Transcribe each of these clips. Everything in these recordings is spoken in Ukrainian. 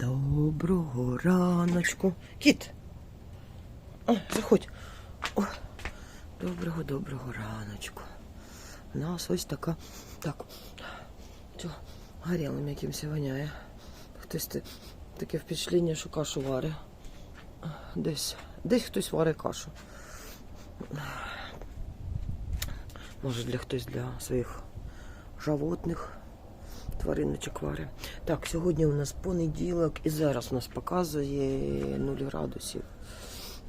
Доброго раночку. Кіт. А, заходь. О, доброго, доброго раночку. У нас ось така. Так. Чого? Горілим якимось воняє. Хтось таке впечатлення, що кашу варить. Десь. Десь хтось варить кашу. Може, для хтось для своїх животних твариночок варить. Так, сьогодні у нас понеділок і зараз у нас показує 0 градусів.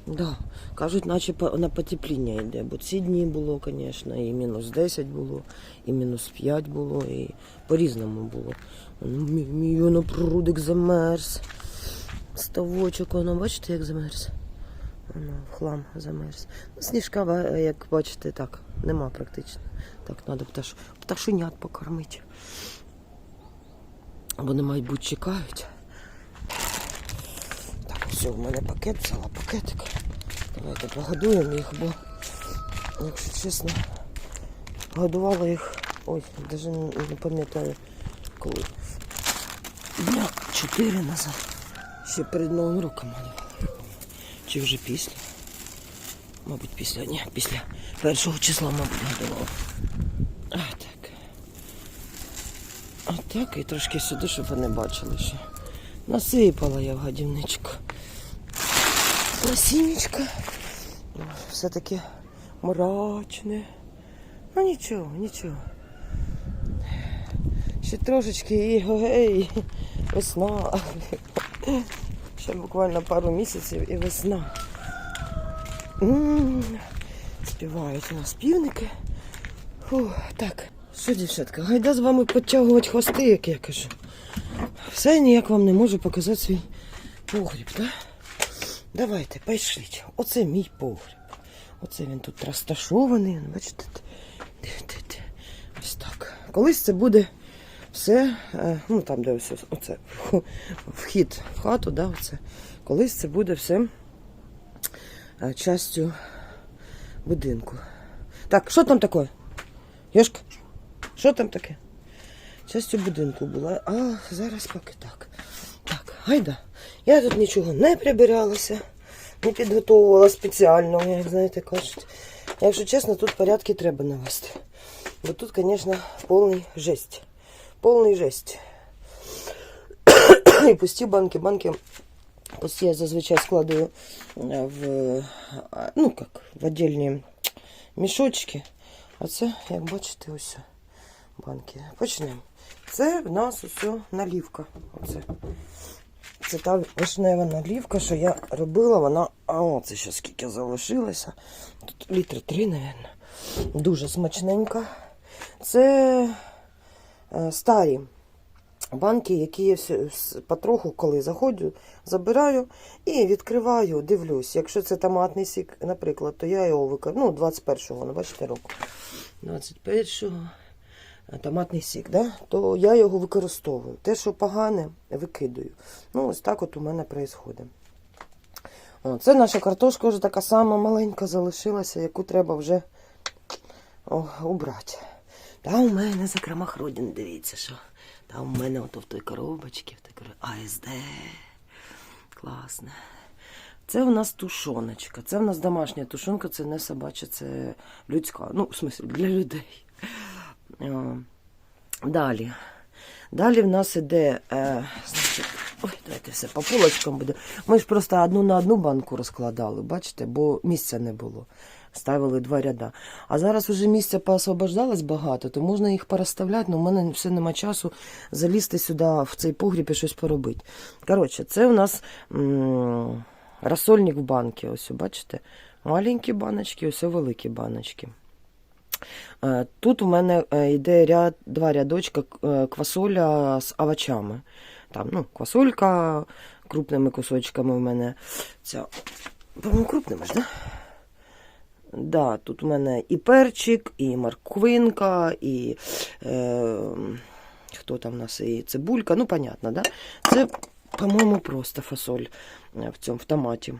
Да, кажуть, наче на потепління йде, бо ці дні було, звісно, і мінус 10 було, і мінус 5 було, і по-різному було. Мій, мій замерз. Ставочок, воно, бачите, як замерз? Воно в хлам замерз. Ну, сніжка, як бачите, так, нема практично. Так, треба пташ... пташенят покормити. Вони, мають бути, чекають. Так, все, в мене пакет взяла, пакетик. Давайте погодуємо їх, бо, якщо чесно, годувала їх. Ой, навіть не, пам'ятаю коли. Дня чотири назад. Ще перед Новим роком. Чи вже після? Мабуть, після. Ні, після першого числа, мабуть, годувала. А, так. А так і трошки сюди, щоб вони бачили ще. Насипала я в гадівничку. Насіннячка. Все таки мрачне. Ну нічого, нічого. Ще трошечки і гей, весна. Ще буквально пару місяців і весна. М, Співають у нас півники. Фу, так, що, дівчатка, гайда з вами підтягувати хвости, як я кажу. Все ніяк вам не можу показати свій погріб, так? Да? Давайте, пішліть. Оце мій погріб. Оце він тут розташований. Бачите? Де. Ось так. Колись це буде все, е, ну там, де ось- оце, вхід в хату, да, оце. Колись це буде все е, частю будинку. Так, що там таке? Йошка, що там таке? Частю будинку була, а зараз поки так. Так, гайда. Я тут нічого не прибиралася, не підготовувала спеціально, як знаєте, кажуть. Якщо чесно, тут порядки треба навести. Бо тут, звісно, повний жесть. Повний жесть. І пусті банки, банки пусті я зазвичай складаю е, в, ну, як, в отдельні мішочки. А це, як бачите, ось банки. Почнемо. Це в нас усе налівка. Оце. Це та вишнева налівка, що я робила, вона. А о, це ще скільки залишилося. Тут літри три, мабуть. Дуже смачненька. Це е, старі банки, які я потроху, коли заходжу, забираю і відкриваю, дивлюсь. Якщо це томатний сік, наприклад, то я його використовую. Ну, 21-го, ну, бачите, року. 21-го е, томатний сік, да? то я його використовую. Те, що погане, викидаю. Ну, ось так от у мене відбувається. Це наша картошка вже така сама маленька залишилася, яку треба вже о, убрати. Та у мене закромах родин, дивіться, що. Та у мене ото в той коробочці, в той коробочці. АСД. Класне. Це у нас тушоночка. Це у нас домашня тушонка, це не собача, це людська. Ну, в смислі, для людей. О, Далі. Далі в нас іде, е, ой, давайте все по полочкам буде. Ми ж просто одну на одну банку розкладали, бачите, бо місця не було. Ставили два ряда. А зараз вже місця поосвобождалось багато, то можна їх переставляти, але в мене все нема часу залізти сюди в цей погріб і щось поробити. Коротше, це у нас м- розсольник в банки. Ось, бачите? Маленькі баночки, ось великі баночки. Е, Тут у мене е, йде ряд, два рядочка е, квасоля з овочами. Там, ну, квасолька крупними кусочками в мене. Ця, по-моєму, крупними ж, да? Да, тут у мене і перчик, і морквинка, і е, хто там у нас, і цибулька, ну, понятно, да? Це, по-моєму, просто фасоль в цьому в томаті.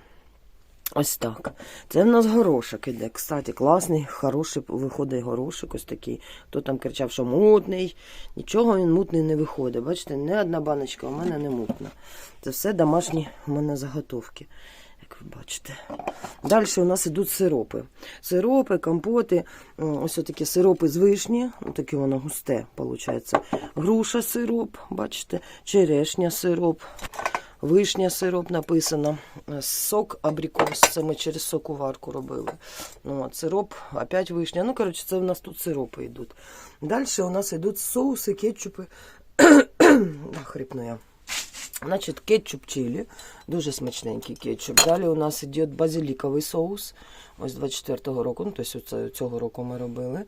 Ось так. Це в нас горошок іде. Кстати, класний, хороший виходить горошок ось такий. Хто там кричав, що мутний. Нічого він мутний не виходить. Бачите, не одна баночка у мене не мутна. Це все домашні у мене заготовки, як ви бачите. Далі у нас йдуть сиропи. Сиропи, компоти, ось такі сиропи з вишні, таке воно густе, виходить. Груша сироп, бачите, черешня сироп. Вишня сироп написано. Е, Сок абрикос. Це ми через соковарку робили. Ну, от, сироп, опять вишня. Ну, коротше, це у нас тут сиропи йдуть. Далі у нас йдуть соуси, кетчупи. Да, хрипну я. Значить, кетчуп чилі, дуже смачненький кетчуп. Далі у нас йде базиліковий соус. Ось 24-го року, ну, тобто цього року ми робили.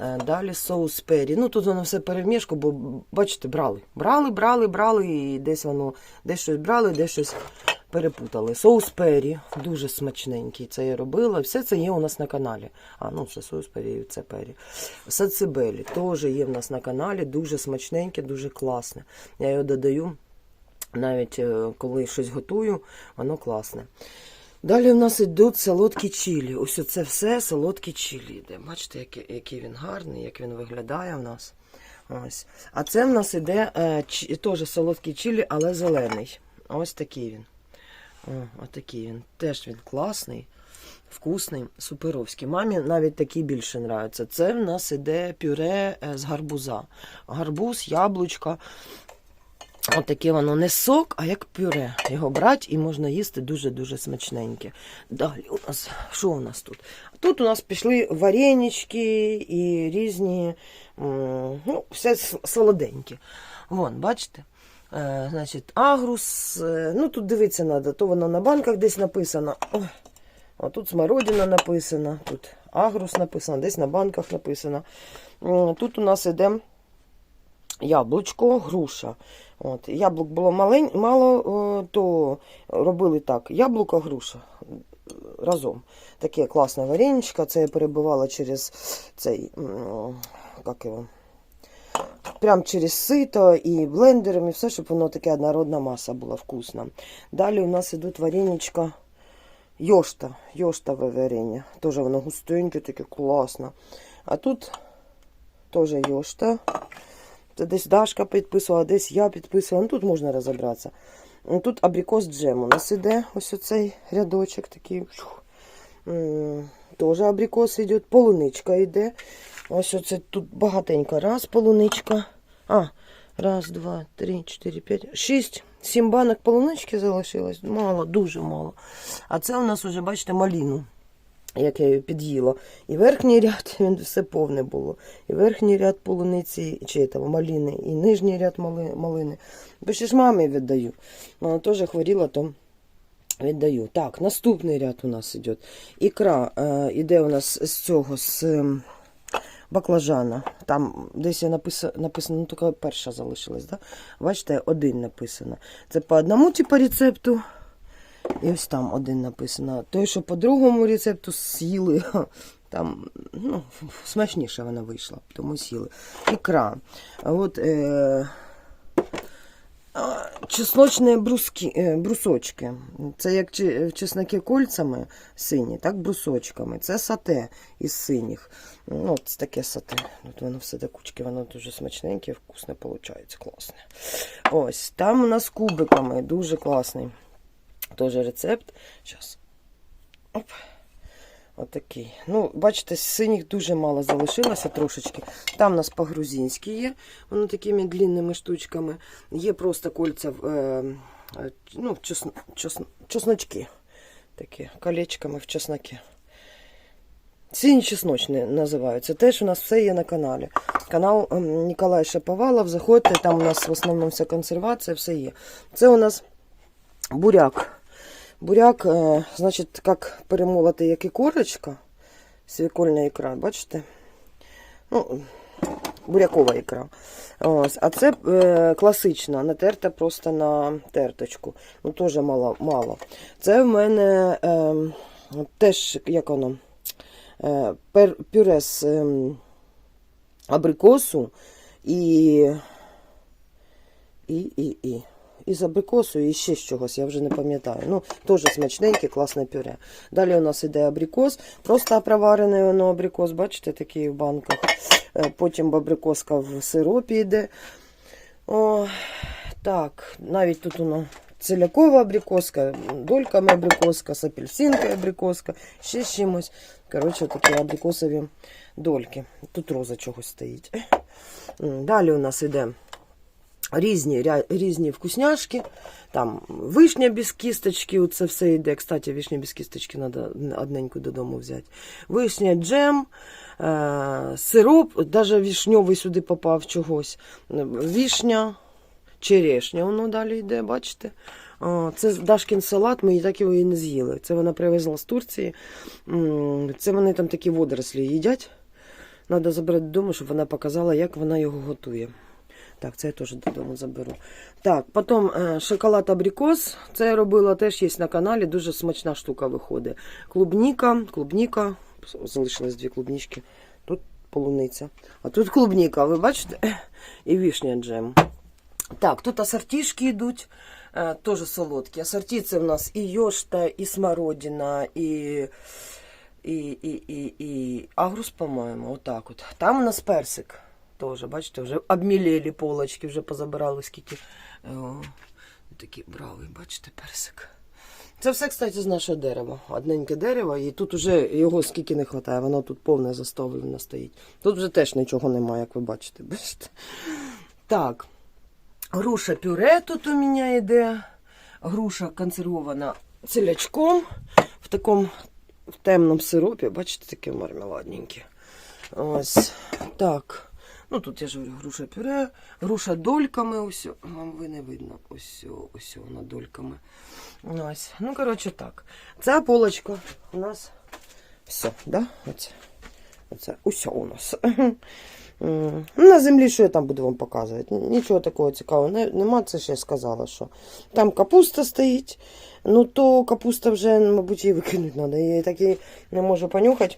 Е, Далі соус пері. Ну тут воно все перемішку, бо бачите, брали. Брали, брали, брали, і десь воно десь щось брали, десь щось перепутали. Соус пері, дуже смачненький. Це я робила. Все це є у нас на каналі. А, ну це соус пері, це пері. Сацибелі теж є в нас на каналі. Дуже смачненьке, дуже класне. Я його додаю. Навіть е, коли щось готую, воно класне. Далі в нас йдуть солодкі чилі. Ось це все солодкі чилі йде. Бачите, який, який він гарний, як він виглядає в нас. Ось. А це в нас іде е, теж солодкий чилі, але зелений. Ось такий він. О, отакий він. Теж він класний, вкусний, суперовський. Мамі навіть такий більше нравиться. Це в нас іде пюре е, з гарбуза. Гарбуз, яблучка. Отаке воно не сок, а як пюре. Його брати і можна їсти дуже-дуже смачненьке. Далі у нас, що у нас тут? Тут у нас пішли варенички і різні, ну, все солоденьке. Вон, бачите? Е, значить, агрус. е, ну тут дивитися треба, то воно на банках десь написано. Ой, а тут смородина написана, тут агрус написано, десь на банках написано. Тут у нас іде яблучко, груша. От, яблук було малень, мало, то робили так: яблуко, груша е, разом. Таке класне вареничко. Це я перебивала через цей, як його, прям через сито і блендером, і все, щоб воно таке однородна маса була вкусна. Далі у нас ідуть вареничка йошта, йоштове варення. Теж воно густеньке, таке класне. А тут теж йошта. Це десь Дашка підписувала, десь я підписувала. Ну тут можна розібратися. Тут абрикос джем у нас іде. Ось оцей рядочок такий. Теж абрикос йде. Полуничка йде. Ось оце тут багатенько. Раз полуничка. А, раз, два, три, чотири, п'ять, шість. Сім банок полунички залишилось. Мало, дуже мало. А це у нас вже, бачите, маліну як я під'їла. І верхній ряд, він все повне було. І верхній ряд полуниці, чи там малини, і нижній ряд мали- малини. Бо ще ж мамі віддаю. Вона теж хворіла, то віддаю. Так, наступний ряд у нас іде. Ікра е, іде у нас з цього, з баклажана. Там десь я написано, написано ну тільки перша залишилась. Да? Бачите, один написано. Це по одному типу рецепту. І ось там один написано. Той, що по другому рецепту з'їли, там ну, смачніше вона вийшла, тому сіли. Ікра. От, е, чесночні бруски, е, брусочки. Це як чесноки кольцями сині, так брусочками. Це сате із синіх. Ну, от таке сате. От воно все до кучки, воно дуже смачненьке, вкусне виходить, класне. Ось, там у нас кубиками, дуже класний. Тоже рецепт. Зараз. Оп. Отакий. Ну, бачите, синіх дуже мало залишилося трошечки. Там у нас по-грузинськи є. Воно такими длинними штучками. Є просто кольця, е, е, ну, чесно, чесно, чесночки. Такі, колечками в чеснокі. Сині чесночні називаються. Теж у нас все є на каналі. Канал ем, Ніколай Шаповалов. Заходьте, там у нас в основному вся консервація, все є. Це у нас буряк. Буряк, е, значить, як перемолоти, як і корочка, свікольна ікра, бачите? Ну, бурякова ікра. Ось. А це е, класична, натерта просто на терточку. Ну, теж мало. мало. Це в мене е, теж, як воно, е, пюре з е, абрикосу і, і, і, і, із абрикосу і ще з чогось, я вже не пам'ятаю. Ну, теж смачненьке, класне пюре. Далі у нас іде абрикос, просто проварений воно абрикос, бачите, такий в банках. Е, Потім абрикоска в сиропі йде. О, так, навіть тут воно целякова абрикоска, дольками абрикоска, з апельсинкою абрикоска, ще з чимось. Коротше, такі абрикосові дольки. Тут роза чогось стоїть. Далі у нас іде різні, різні вкусняшки. Там вишня без кісточки, це все йде. Кстати, вишня без кісточки треба одненьку додому взяти. Вишня, джем, е- сироп, навіть вішньовий сюди попав чогось. Вішня, черешня, воно далі йде, бачите? Це Дашкін салат, ми так його і не з'їли. Це вона привезла з Турції. Це вони там такі водорослі їдять. Треба забрати додому, щоб вона показала, як вона його готує. Так, це я теж додому заберу. Так, потім е, шоколад абрикос. Це я робила теж є на каналі. Дуже смачна штука виходить. Клубніка, клубніка. Залишилось дві клубнічки. Тут полуниця. А тут клубніка, ви бачите? І вішня джем. Так, тут асортішки йдуть. Е, теж солодкі. Асорті це в нас і йошта, і смородина, і, і, і, і, і агрус, по-моєму. Отак от. Там у нас персик. Теж, бачите, вже обмілели полочки, вже позабирали скільки. е, О, такі бравий, бачите, персик. Це все, кстати, з нашого дерева. Одненьке дерево, і тут вже його скільки не вистачає, воно тут повне заставлено стоїть. Тут вже теж нічого немає, як ви бачите. бачите. Так. Груша пюре тут у мене йде. Груша консервована целячком в такому в темному сиропі. Бачите, таке мармеладненьке. Ось так. Ну тут я ж говорю, груша пюре, груша дольками. Ось вам ви не видно. Ось ось вона дольками. Ось. Ну, коротше, так. Ця полочка у нас все, да? Оце. Оце усе у нас. Ну, На землі, що я там буду вам показувати? Нічого такого цікавого нема, це я сказала, що там капуста стоїть, ну то капуста вже, мабуть, її викинути треба. Я її так і не можу понюхати.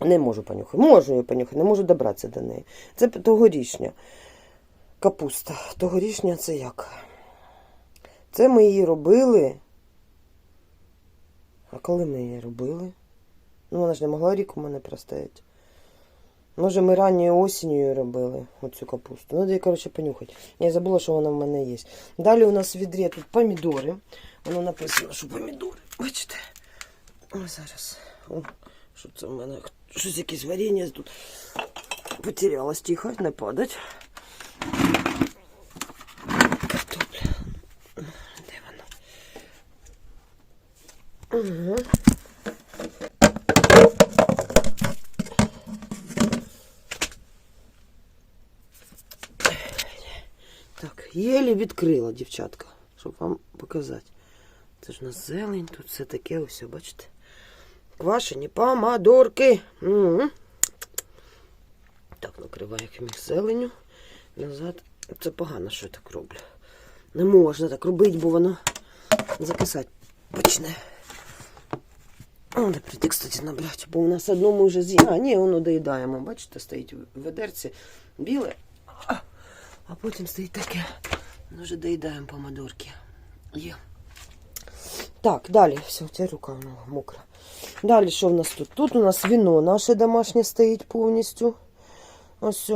Не можу понюхати. Можу її понюхати, не можу добратися до неї. Це тогорічня капуста. Тогорічня це як? Це ми її робили. А коли ми її робили? Ну, вона ж не могла рік у мене простояти. Може, ми ранньою осінню робили, оцю капусту. Ну, де, коротше, понюхати. Я забула, що вона в мене є. Далі у нас в відрі тут помідори. Воно написано, що помідори. Бачите? О, зараз. О, що це в мене? Щось якесь варення тут потерялось. Тихо, не падать. Картопля. Де вона? Угу. Так, єлі відкрила, дівчатка, щоб вам показати. Це ж у нас зелень, тут все таке, ось, бачите. Квашені помадорки. М. Так, накриваю як зеленю. Назад. Це погано, що я так роблю. Не можна так робити, бо воно закисати почне. Треба прийти, кстати, набрати, бо у нас одно ми вже з'їли. А, ні, воно доїдаємо. Бачите, стоїть в ведерці біле, а, потім стоїть таке. Ми вже доїдаємо помидорки. Є. Так, далі. Все, ця рука ну, мокра. Далі що в нас тут? Тут у нас віно наше домашнє стоїть повністю. Ось.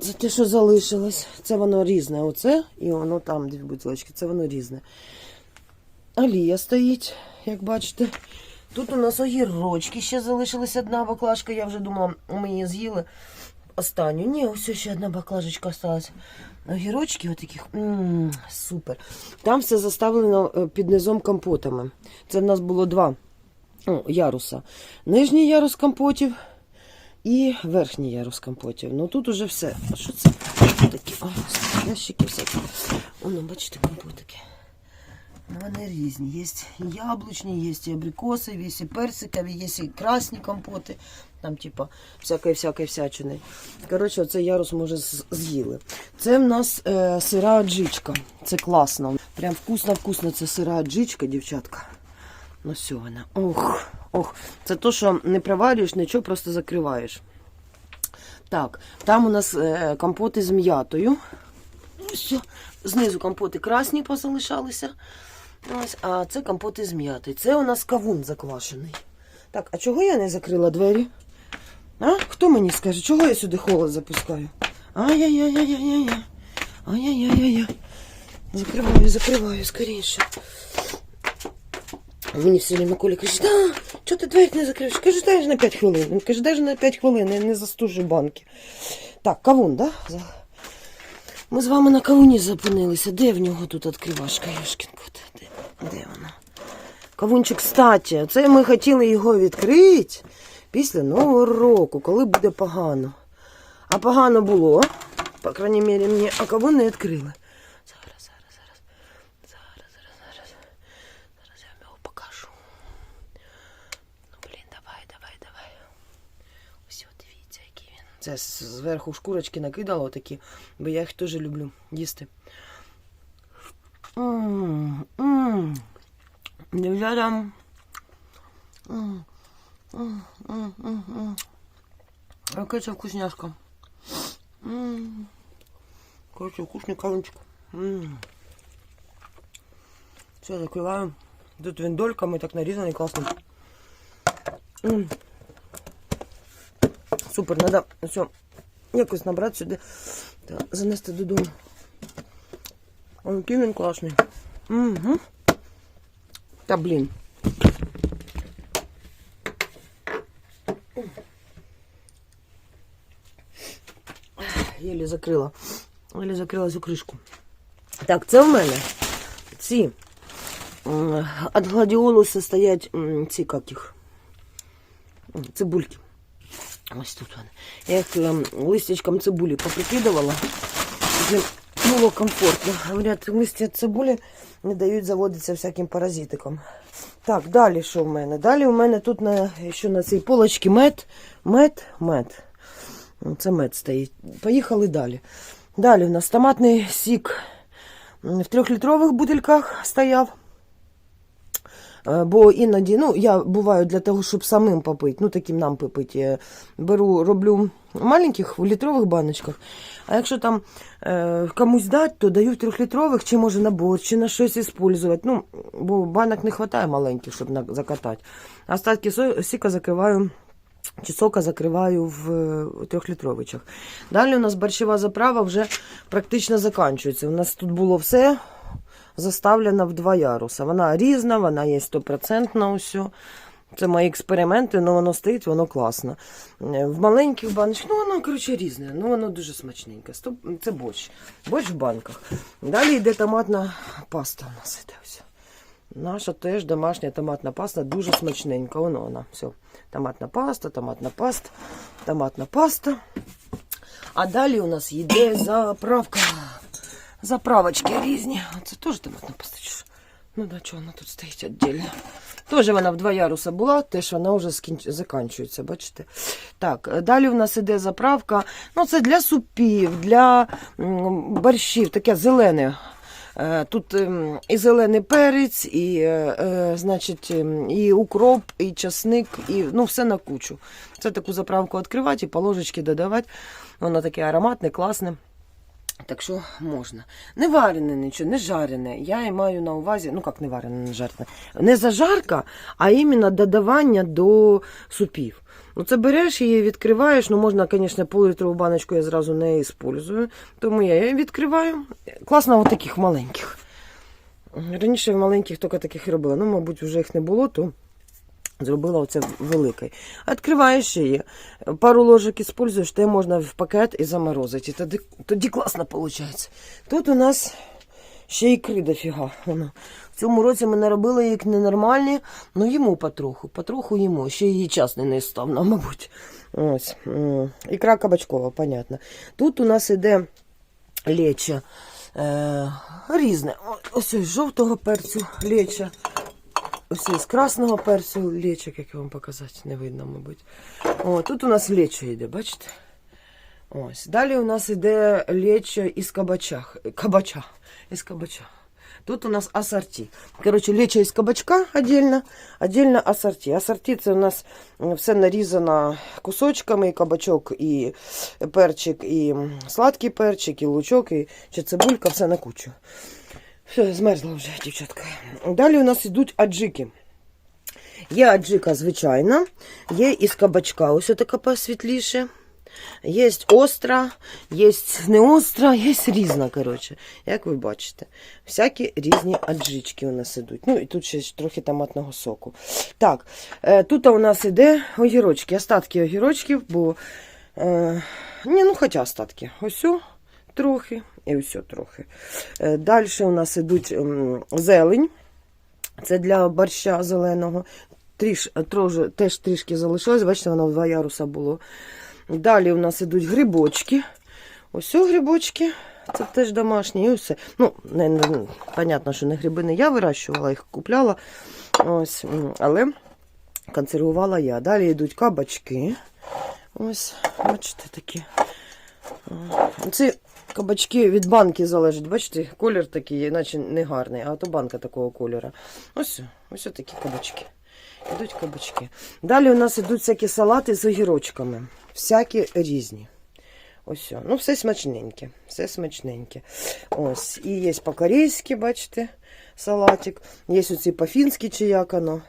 Це те, що залишилось. Це воно різне. Оце і воно там, дві бутилочки, це воно різне. Алія стоїть, як бачите. Тут у нас огірочки ще залишилась одна баклажка. Я вже думала, ми її з'їли останню. Ні, ось ще одна баклажечка осталась. Огірочки отаких. супер. Там все заставлено е, під низом компотами. Це в нас було два о, яруса. Нижній ярус компотів і верхній ярус компотів. Ну тут уже все. А що це? Такі о, ящики всякі. Воно, бачите, компотики. Ну, Вони різні. Є і яблучні, є і абрикосові, є і персикові, є і красні компоти. Там, типа, всякої всякої всячини. Коротше, оцей ярус може з- з'їли. Це в нас е, сира аджичка. Це класно. Прям вкусно-вкусно. Це сира аджичка, дівчатка. Ну все. Ох, ох. Це то, що не проварюєш, нічого, просто закриваєш. Так, там у нас е, компоти з м'ятою. Все. Знизу компоти красні позалишалися. Ось, а це компоти з м'яти. Це у нас кавун заквашений. Так, а чого я не закрила двері? А? Хто мені скаже, чого я сюди холод запускаю? Ай-яй-яй-яй-яй-яй. Ай-яй-яй-яй. Закриваю, закриваю скоріше. Мені все время Коля каже, да, чого ти двері не закриваєш? Кажу, дай ж на 5 хвилин. Він каже, дай на 5 хвилин, я не застужу банки. Так, кавун, да? Ми з вами на кавуні зупинилися. Де в нього тут відкривашка, Яшкін кот? Де, де вона? Кавунчик, кстати, це ми хотіли його відкрити після Нового року, коли буде погано. А погано було, по крайній мірі, мені, а кавун не відкрили. Зараз, зараз, зараз. Зараз, зараз, зараз. Зараз я вам його покажу. Ну, блін, давай, давай, давай. Ось от дивіться, який він. Це з- зверху шкурочки накидало отакі, бо я їх теж люблю їсти. Дівчата. Яка це вкусняшка. Короче, вкусний кавунчик. Все, закриваю. Тут він дольками так нарізаний, класний. Супер, надо все якось набрати сюди та занести додому. Ой, який він класний. Угу. Та блін. Єлі закрила. Єлі закрила цю кришку. Так, це в мене ці від гладіолуса стоять ці як їх. Цибульки. Ось тут вони. Я їх ем, листячком цибулі поприкидувала. Було комфортно. Говорять, листя цибулі не дають заводитися всяким паразитикам. Так, далі що в мене? Далі у мене тут на, ще на цій полочці мед, мед, мед. Це мед стоїть. Поїхали далі. Далі у нас томатний сік в трьохлітрових бутильках стояв. Е, Бо іноді, ну, я буваю для того, щоб самим попити, ну таким нам попити, е, беру, роблю в маленьких в літрових баночках. А якщо там е, комусь дати, то даю в трьохлітрових, чи може на борщ, чи на щось використовувати. Ну, бо банок не вистачає маленьких, щоб на, закатати. Остатки сіка закриваю. Чи сока закриваю в трьохлітровичах. Далі у нас борщова заправа вже практично закінчується. У нас тут було все заставлена в два яруса. Вона різна, вона є стопроцентна усе. Це мої експерименти, але воно стоїть, воно класно. Е, В маленьких баночках, ну воно, коротше, різне, ну воно дуже смачненьке. Це борщ. Борщ в банках. Далі йде томатна паста у нас іде все. Наша теж домашня томатна паста, дуже смачненька. Воно вона. Все. Томатна паста, томатна паста, томатна паста. А далі у нас йде заправка. Заправочки різні. Це теж томатна паста. чи? Ну да, чого вона тут стоїть віддільно. Теж вона в два яруса була, теж вона вже скінч... закінчується, бачите. Так, далі в нас іде заправка. Ну, це для супів, для борщів, таке зелене. Е, Тут ем, і зелений перець, і, е, е, значить, ем, і укроп, і часник, і ну, все на кучу. Це таку заправку відкривати і по ложечки додавати. Воно таке ароматне, класне. Так що можна. Не варене нічого, не жарене. Я і маю на увазі, ну як не варене, не жарене. Не зажарка, а іменно додавання до супів. Ну, це береш її, відкриваєш. Ну, можна, звісно, пол-літрову баночку я зразу не використовую. Тому я її відкриваю. Класно от таких маленьких. Раніше в маленьких тільки таких робила. Ну, мабуть, вже їх не було, то зробила оце великий. Відкриваєш її, пару ложок используєш, те можна в пакет і заморозити. Тоді, тоді класно виходить. Тут у нас ще ікри дофіга. В цьому році ми наробили їх ненормальні, ну їмо потроху, потроху їмо. Ще її час не не став, ну, мабуть. Ось. Ікра кабачкова, понятно. Тут у нас іде лечо. Е, різне. Ось із жовтого перцю лечо. Ось із красного перцю лечик, як вам показати, не видно, мабуть. О, тут у нас лечо йде, бачите? Ось. Далі у нас йде лечо із кабача. Кабача. Із кабача. Тут у нас ассорти. Короче, лечо із кабачка отдельно, отдельно ассорти. Ассорти це у нас все нарізано кусочками, і кабачок, і перчик, і сладкий перчик, і лучок, і чи цибулька, все на кучу. Все, змерзла вже, дівчатка. Далі у нас йдуть аджики. Є аджика звичайна, є із кабачка, ось така посвітліше. Є остра, є не остра, є різна, коротше, як ви бачите. Всякі різні аджички у нас ідуть. Ну і тут ще трохи томатного соку. Так, е, тут у нас іде огірочки, остатки огірочків, бо. Е, ні, ну хоча остатки. Ось трохи і ось трохи. Е, далі у нас ідуть зелень. Це для борща зеленого. Тріш, трож, теж трішки залишилось, бачите, воно в два яруса було. Далі у нас ідуть грибочки. Ось грибочки. Це теж домашні. І все. Ну, не, не, понятно, що не гриби не я вирощувала, їх купляла. Ось, але консервувала я. Далі йдуть кабачки. Ось, бачите, такі. Ці кабачки від банки залежать. Бачите, колір такий, наче не гарний, а то банка такого кольору. Ось, ось такі кабачки. Ідуть кабачки. Далі у нас ідуть всякі салати з огірочками. Всякі різні. Ось. Ну, все смачненьке. Все смачненьке. Ось. І є по-корейськи, бачите, салатик. Є оці по-фінськи, чи як воно.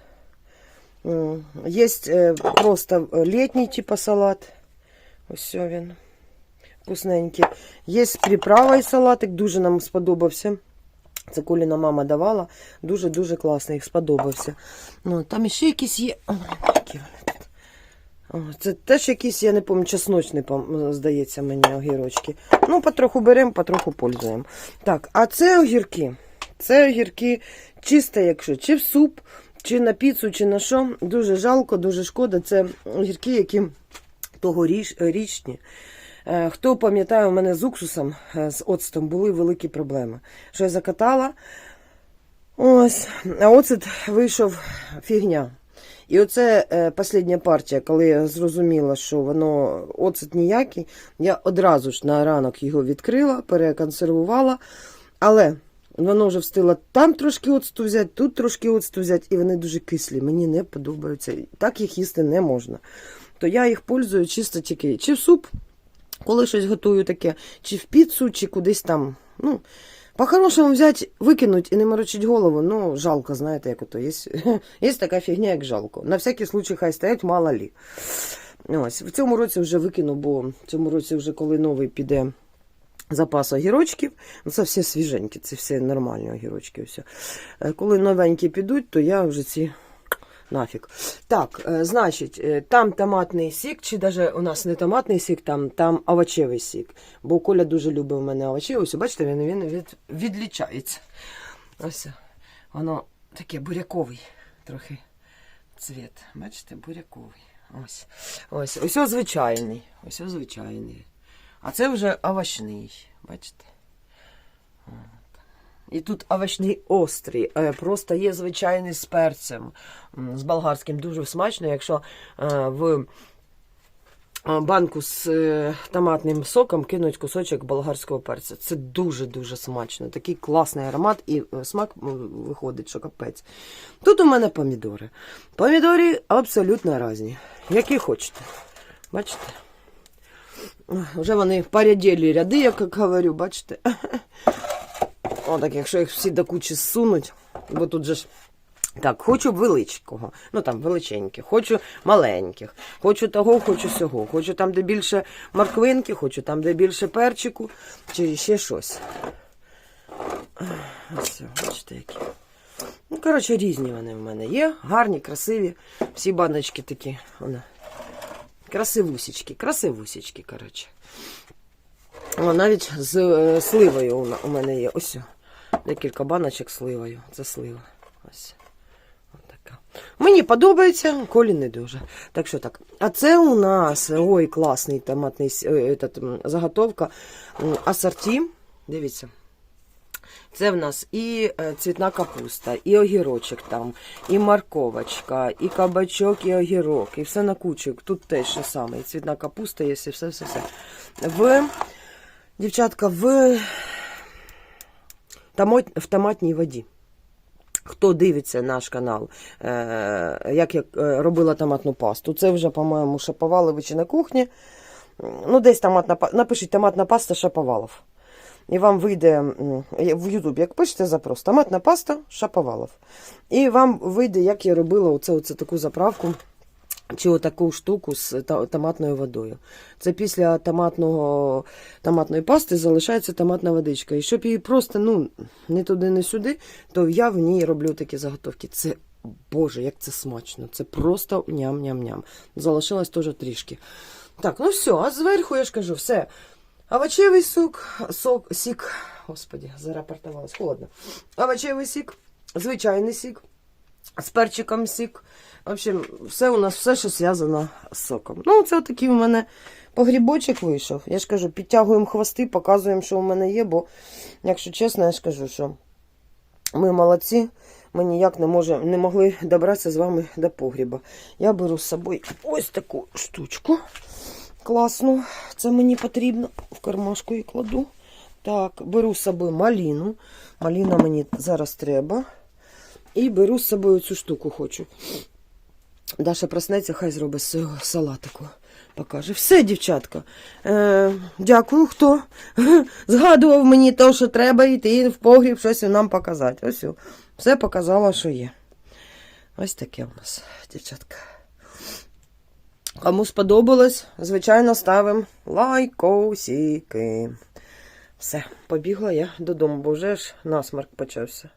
М, Є е, просто літній типу салат. Ось він. Вкусненький. Є з приправою салатик, дуже нам сподобався. Це Коліна мама давала. Дуже-дуже класний, сподобався. Ну, там ще якісь є. О, які вони тут. О, це теж якісь, я не пам'ятаю, чесночний, здається, мені огірочки. Ну, потроху беремо, потроху пользуємо. Так, а це огірки. Це огірки чисто, якщо чи в суп, чи на піцу, чи на що. Дуже жалко, дуже шкода. Це огірки, які тогорічні. Е, Хто пам'ятає, у мене з уксусом, е, з оцтом були великі проблеми. Що я закатала, ось, а оцет вийшов фігня. І оце е, остання партія, коли я зрозуміла, що воно оцет ніякий, я одразу ж на ранок його відкрила, переконсервувала, але воно вже встигло там трошки оцту взяти, тут трошки оцту взяти, і вони дуже кислі. Мені не подобаються. Так їх їсти не можна. То я їх пользую чисто тільки чи в суп, коли щось готую таке, чи в піцу, чи кудись там. Ну, по-хорошому взяти, викинуть і не морочить голову. Ну, жалко, знаєте, як ото. Є, є така фігня, як жалко. На всякий случай хай стоять, мало лі. Ось, в цьому році вже викину, бо в цьому році, вже коли новий піде запас огірочків, ну це все свіженькі, це все нормальні огірочки. Все. Е, Коли новенькі підуть, то я вже ці нафіг. Так, е, значить, е, там томатний сік, чи навіть у нас не томатний сік, там, там овочевий сік. Бо Коля дуже любить у мене овочі. Ось, бачите, він, він від, відлічається. Ось, воно таке буряковий трохи цвіт. Бачите, буряковий. Ось. Ось, ось ось звичайний. Ось звичайний. А це вже овочний. Бачите? І тут овочний острий. Е, Просто є звичайний з перцем, з болгарським. Дуже смачно, якщо е, в е, банку з томатним соком кинуть кусочок болгарського перця. Це дуже-дуже смачно. Такий класний аромат і смак виходить, що капець. Тут у мене помідори. Помідори абсолютно різні. Які хочете. Бачите? Вже вони поряділі ряди, як я говорю, бачите? Отак, якщо їх всі до кучі зсунуть, бо тут же ж. Так, хочу величкого, ну там величеньких, хочу маленьких, хочу того, хочу сього, хочу там, де більше морквинки, хочу там, де більше перчику, чи ще щось. Ось, бачите, які. Ну, коротше, різні вони в мене є. Гарні, красиві. Всі баночки такі. Вона. Красивусічки, красивусічки, коротше. О, навіть з е, сливою у мене є. Ось. Декілька баночок сливою. Це слива. Ось. Мені подобається, колі не дуже. Так що так. А це у нас ой, класний томатний е, этот, заготовка. Асорті. Дивіться. Це в нас і е, цвітна капуста, і огірочок там, і морковочка, і кабачок, і огірок, і все на кучу. Тут теж те саме. І цвітна капуста є, і все, все, все. В, дівчатка, в в томатній воді. Хто дивиться наш канал, е, як я е, робила томатну пасту, це вже, по-моєму, Шаповаловичі на кухні. Ну, десь томатна напишіть томатна паста Шаповалов. І вам вийде в Ютубі, як пишете запрос, томатна паста Шаповалов. І вам вийде, як я робила оце, оце таку заправку чи отаку штуку з томатною водою. Це після томатного, томатної пасти залишається томатна водичка. І щоб її просто ну, не туди, не сюди, то я в ній роблю такі заготовки. Це, Боже, як це смачно. Це просто ням-ням-ням. Залишилось теж трішки. Так, ну все, а зверху я ж кажу, все. Овочевий сок, сок, сік. Господі, зарапортувалась, холодно. Овочевий сік, звичайний сік, з перчиком сік. В общем, все у нас все, що зв'язано з соком. Ну, це такий у мене погрібочок вийшов. Я ж кажу, підтягуємо хвости, показуємо, що у мене є, бо, якщо чесно, я ж кажу, що ми молодці. Ми ніяк не, може, не могли добратися з вами до погріба. Я беру з собою ось таку штучку класну. Це мені потрібно. В кармашку її кладу. Так, беру з собою маліну. Маліна мені зараз треба. І беру з собою цю штуку хочу. Даша проснеться, хай зробить салатику. Покаже. Все, дівчатка. Е, дякую, хто згадував мені те, що треба йти в погріб, щось нам показати. Ось все показала, що є. Ось таке у нас, дівчатка. Кому сподобалось, звичайно, ставимо лайкосики. Все, побігла я додому, бо вже ж насмарк почався.